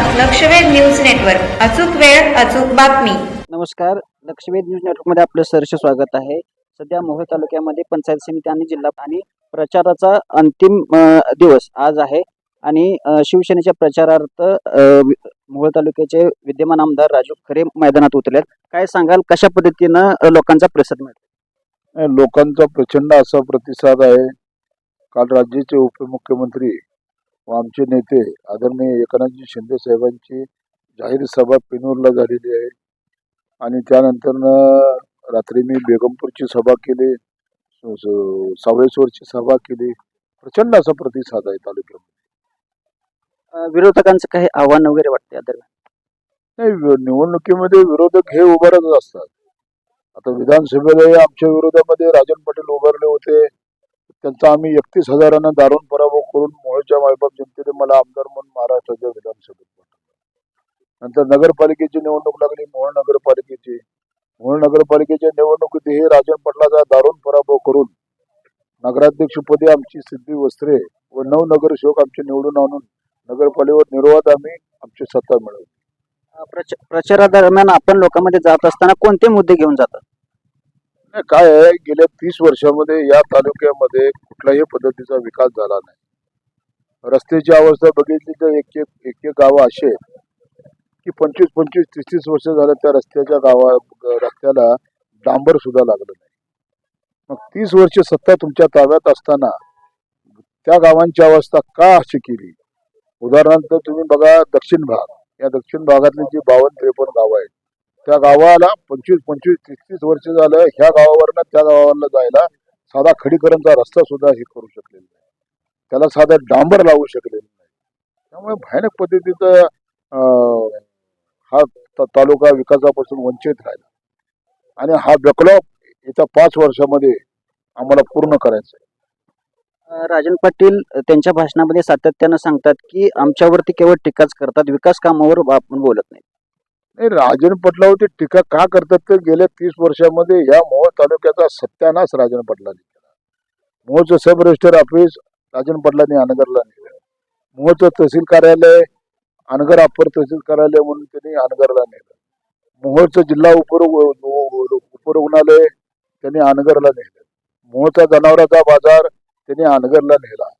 लक्षवेध news network. अचूक वेळ अचूक बातमी. नमस्कार. लक्षवेध न्यूज नेटवर्कमध्ये आपलं सहर्ष स्वागत आहे. सध्या मोहोळ तालुक्यामध्ये पंचायत समिती आणि जिल्हा आणि प्रचाराचा अंतिम दिवस आज आहे. आणि शिवसेनेच्या प्रचारार्थ मोहोळ तालुक्याचे विद्यमान आमदार राजू खरे मैदानात उतरलेत. काय सांगाल? कशा पद्धतीनं लोकांचा प्रतिसाद मिळतो? लोकांचा प्रचंड असा प्रतिसाद आहे. काल राज्याचे उपमुख्यमंत्री व आमचे नेते आदरणीय एकनाथजी शिंदे साहेबांची जाहीर सभा पेनूरला झालेली आहे. आणि त्यानंतर रात्री मी बेगमपूरची सभा केली सावळेश्वरची सभा केली. प्रचंड असा प्रतिसाद आहे तालुक्यामध्ये. विरोधकांचं काही आव्हान वगैरे वाटते नाही निवडणुकीमध्ये विरोधक हे उभारतच असतात. आता विधानसभेलाही आमच्या विरोधामध्ये राजन पाटील उभारले होते. त्यांचा आम्ही एकतीस हजारांना दारुण पराभव करून मोहोळच्या मायबाप जनतेने मला आमदार म्हणून महाराष्ट्राच्या विधानसभेत पाठवलं. नंतर नगरपालिकेची निवडणूक लागली मोहोळ नगरपालिकेची. मोहोळ नगरपालिकेच्या निवडणुकीत हे राजन पटलाचा दारुण पराभव करून नगराध्यक्षपदी आमची सिद्धी वस्त्रे व नऊ नगरसेवक आमचे निवडून आणून नगरपालिकेवर निर्वाध आम्ही आमची सत्ता मिळवली. प्रच प्रचारा प्रचारादरम्यान आपण लोकांमध्ये जात असताना कोणते मुद्दे घेऊन जातात? नाही काय आहे गेल्या तीस वर्षामध्ये या तालुक्यामध्ये कुठल्याही पद्धतीचा विकास झाला नाही. रस्त्याची अवस्था बघितली तर एक एक एक एक गावं असे आहेत की पंचवीस पंचवीस तीस तीस वर्ष झालं त्या रस्त्याच्या गावा रस्त्याला डांबर सुद्धा लागलं नाही. मग तीस वर्ष सत्ता तुमच्या ताब्यात असताना त्या गावांची अवस्था का अशी केली? उदाहरणार्थ तुम्ही बघा दक्षिण भाग. या दक्षिण भागातली जी बावन्न त्रेपन्न गावं आहेत त्या गावाला पंचवीस पंचवीस तीस तीस वर्ष झालं ह्या गावावरनं त्या गावाला जायला साधा खडीकरणचा रस्ता सुद्धा हे करू शकलेला नाही. त्याला साधा डांबर लावू शकलेलं नाही. त्यामुळे भयानक पद्धतीचं हा त- तालुका विकासापासून वंचित राहिला. आणि हा बॅकलॉग येत्या पाच वर्षामध्ये आम्हाला पूर्ण करायचा आहे. राजन पाटील त्यांच्या भाषणामध्ये सातत्यानं सांगतात की आमच्यावरती केवळ टीकाच करतात विकास कामावर आपण बोलत नाही नाही राजन पाटलावरती टीका का करतात तर गेल्या तीस वर्षामध्ये या मोहोळ तालुक्याचा सत्यानाश राजन पटलाने केला. मोहोळचं सब रजिस्टर ऑफिस राजन पाटलांनी अनगरला नेलं. मोहोळचं तहसील कार्यालय अनगर अप्पर तहसील कार्यालय म्हणून त्यांनी अनगरला नेलं. मोहोळचं जिल्हा उपर उपरुग्णालय त्यांनी अनगरला नेलं. मोहोळचा जनावरांचा बाजार त्यांनी अनगरला नेला.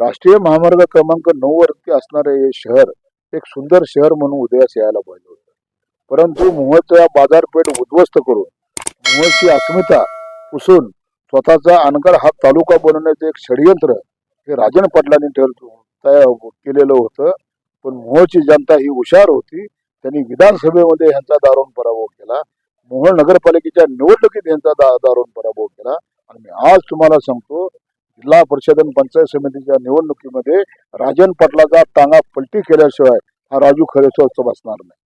राष्ट्रीय महामार्ग क्रमांक नऊ वरती असणारे हे शहर एक सुंदर शहर म्हणून उदयास यायला पाहिजे परंतु मोहोळचा बाजारपेठ उद्ध्वस्त करून मोहोळची अस्मिता पुसून स्वतःचा अनगर हा तालुका बनवण्याचं एक षडयंत्र हे राजन पाटलांनी ठरतो तयार केलेलं होतं. पण मोहोळची जनता ही हुशार होती. त्यांनी विधानसभेमध्ये ह्यांचा दारुण पराभव केला. मोहोळ नगरपालिकेच्या निवडणुकीत यांचा दा दारुण पराभव केला. आणि मी आज तुम्हाला सांगतो जिल्हा परिषद आणि पंचायत समितीच्या निवडणुकीमध्ये राजन पाटलाचा तांगा पलटी केल्याशिवाय हा राजू खरे स्वच्छ बसणार नाही.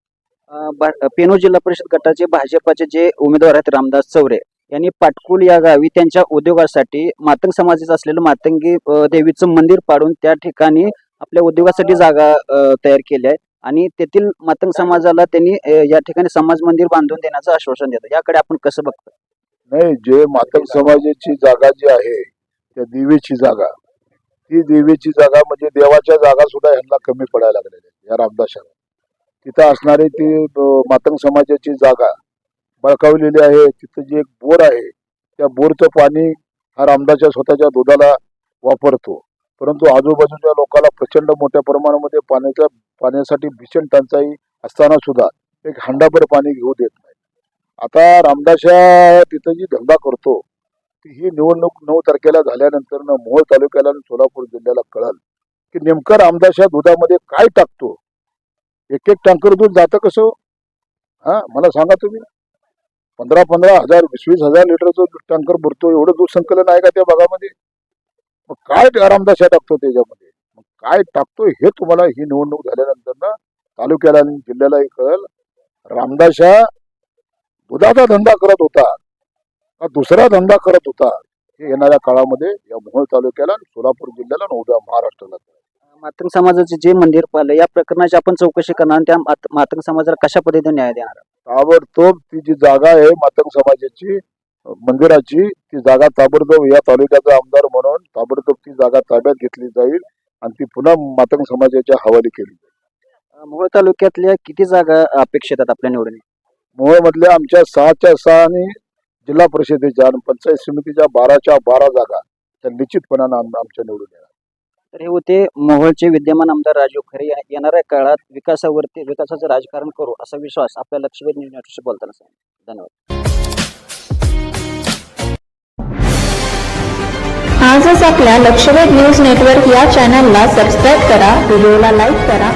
पेनू जिल्हा परिषद गटाचे भाजपाचे जे उमेदवार आहेत रामदास चौरे यांनी पाटकुल या गावी त्यांच्या उद्योगासाठी मातंग समाजाचं असलेलं मातंगी देवीचं मंदिर पाडून त्या ठिकाणी आपल्या उद्योगासाठी जागा तयार केली आहे. आणि तेथील मातंग समाजाला त्यांनी या ठिकाणी समाज मंदिर बांधून देण्याचं आश्वासन देतं याकडे आपण कसं बघतो नाही जे मातंग समाजाची जागा जी आहे त्या देवीची जागा ती देवीची जागा म्हणजे देवाच्या जागा सुद्धा ह्यांना कमी पडायला लागलेल्या या रामदासाला तिथं असणारी ती मातंग समाजाची जागा बळकावलेली आहे. तिथं जी एक बोर आहे त्या बोरचं पाणी हा रामदाच्या स्वतःच्या दुधाला वापरतो. परंतु आजूबाजूच्या लोकांना प्रचंड मोठ्या प्रमाणामध्ये पाण्याच्या पाण्यासाठी भीषण टंचाई असताना सुद्धा एक हंडाभर पाणी घेऊ देत नाही. आता रामदाशा तिथं जी धंदा करतो ती ही निवडणूक नऊ तारखेला झाल्यानंतर मोहोळ तालुक्याला आणि सोलापूर जिल्ह्याला कळाल की नेमकं रामदाशा दुधामध्ये काय टाकतो? एक एक टँकर दूध जातं कसं हो? हा? मला सांगा तुम्ही. पंधरा पंधरा हजार वीस वीस हजार लिटरचं टँकर भरतो एवढं दूध संकलन आहे का त्या भागामध्ये? मग काय आरामदाशा टाकतो त्याच्यामध्ये? मग काय टाकतो हे तुम्हाला ही निवडणूक झाल्यानंतर ना तालुक्याला आणि जिल्ह्यालाही कळल. रामदाशा दुधाचा धंदा करत होता. का दुसरा धंदा करत होता? हे येणाऱ्या काळामध्ये या मोहोळ तालुक्याला आणि सोलापूर जिल्ह्याला आणि उद्या महाराष्ट्राला कळेल. मातंग समाजाचे जे मंदिर पाहिलं या प्रकरणाची आपण चौकशी करणार आणि त्या मात- मातंग समाजाला कशा पद्धतीने न्याय देणार? ताबडतोब ती जी जागा आहे मातंग समाजाची अं, मंदिराची ती जागा ताबडतोब या तालुक्याचा आमदार म्हणून ताबडतोब ती जागा ताब्यात घेतली जाईल आणि ती पुन्हा मातंग समाजाच्या हवाली केली जाईल. मोहोळ तालुक्यातल्या किती जागा अपेक्षित आहेत आपल्या निवडून मोहोळ मधल्या आमच्या सहाच्या सहा आणि जिल्हा परिषदेच्या आणि पंचायत समितीच्या बाराच्या बारा जागा त्या निश्चितपणानं आम- आमच्या निवडून येणार. तर हे होते. मोहोळचे विद्यमान आमदार राजू खरे येणाऱ्या काळात विकासावरती विकासाचं राजकारण करू असा विश्वास आपल्या लक्षवेध न्यूजशी बोलताना सांगितलं धन्यवाद. आजच आपल्या लक्षवेध न्यूज नेटवर्क या चॅनलला सबस्क्राईब करा व्हिडिओला लाईक करा